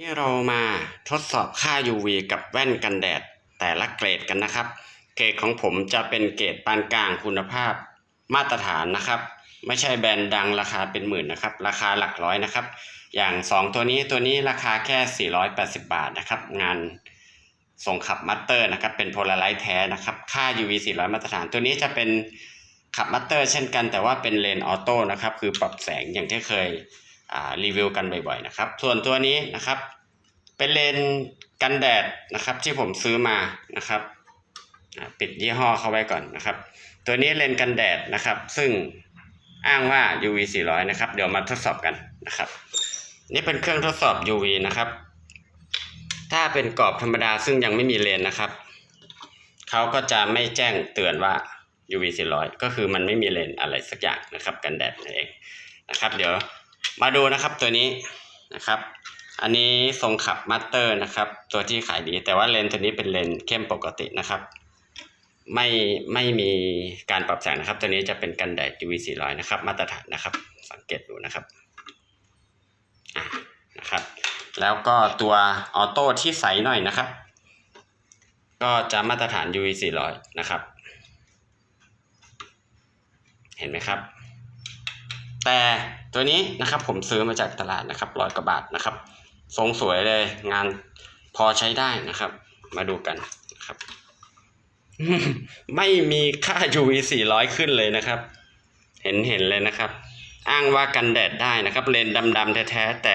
นี่เรามาทดสอบค่า UV กับแว่นกันแดดแต่ละเกรดกันนะครับ เกรดของผมจะเป็นเกรดปานกลางคุณภาพมาตรฐานนะครับ ไม่ใช่แบรนด์ดังราคาเป็นหมื่นนะครับ ราคาหลักร้อยนะครับ อย่าง 2 ตัวนี้ตัวนี้ราคาแค่ 480 บาทนะครับ งานส่งขับมัตเตอร์นะครับ เป็นโพลาไรต์แท้นะครับ ค่า UV 400 มาตรฐาน ตัวนี้จะเป็นขับมัตเตอร์เช่นกัน แต่ว่าเป็นเลนออโต้นะครับ คือปรับแสงอย่างที่เคย รีวิวกันบ่อยๆนะครับ ส่วนตัวนี้นะครับ เป็นเลนกันแดดนะครับที่ผมซื้อมานะครับอ่าปิดยี่ห้อเข้าไว้ก่อนนะครับ ตัวนี้เลนกันแดดนะครับ ซึ่งอ้างว่า UV 400 นะครับ เดี๋ยวมาทดสอบกันนะครับ นี่เป็นเครื่องทดสอบ UV นะครับ ถ้าเป็นกรอบธรรมดาซึ่งยังไม่มีเลนนะครับเขาก็จะไม่แจ้งเตือนว่า UV 400 ก็คือมันไม่มีเลนอะไรสักอย่างนะครับ กันแดดนั่นเองนะครับ เดี๋ยว มาดูนะครับตัวนี้นะครับ อันนี้ทรงขับมัตเตอร์นะครับ ตัวที่ขายดี แต่ว่าเลนส์ตัวนี้เป็นเลนส์เข้มปกตินะครับ ไม่ไม่มีการปรับแสงนะครับ ตัวนี้จะเป็นกันแดด UV 400 นะครับ มาตรฐานนะครับ สังเกตดูนะครับนะครับ แล้วก็ตัวออโต้ที่ใสหน่อยนะครับ ก็จะมาตรฐาน UV 400 นะครับ เห็นไหมครับ แต่ตัวนี้นะครับผมซื้อมาจากตลาดนะครับร้อยกว่าบาทนะครับ ทรงสวยเลยงานพอใช้ได้นะครับ มาดูกันนะครับ ไม่มีค่า UV 400 ขึ้นเลยนะครับ เห็นเห็นเลยนะครับ อ้างว่ากันแดดได้นะครับ เลนดำๆแท้ๆแต่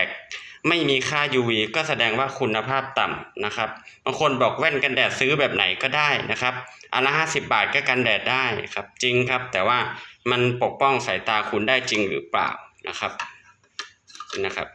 ไม่มีค่า UV ก็แสดงว่าคุณภาพต่ำนะครับ บางคนบอกแว่นกันแดดซื้อแบบไหนก็ได้นะครับอันละห้าสิบาทก็กันแดดได้ครับ จริงครับ แต่ว่ามันปกป้องสายตาคุณได้จริงหรือเปล่านะครับนะครับ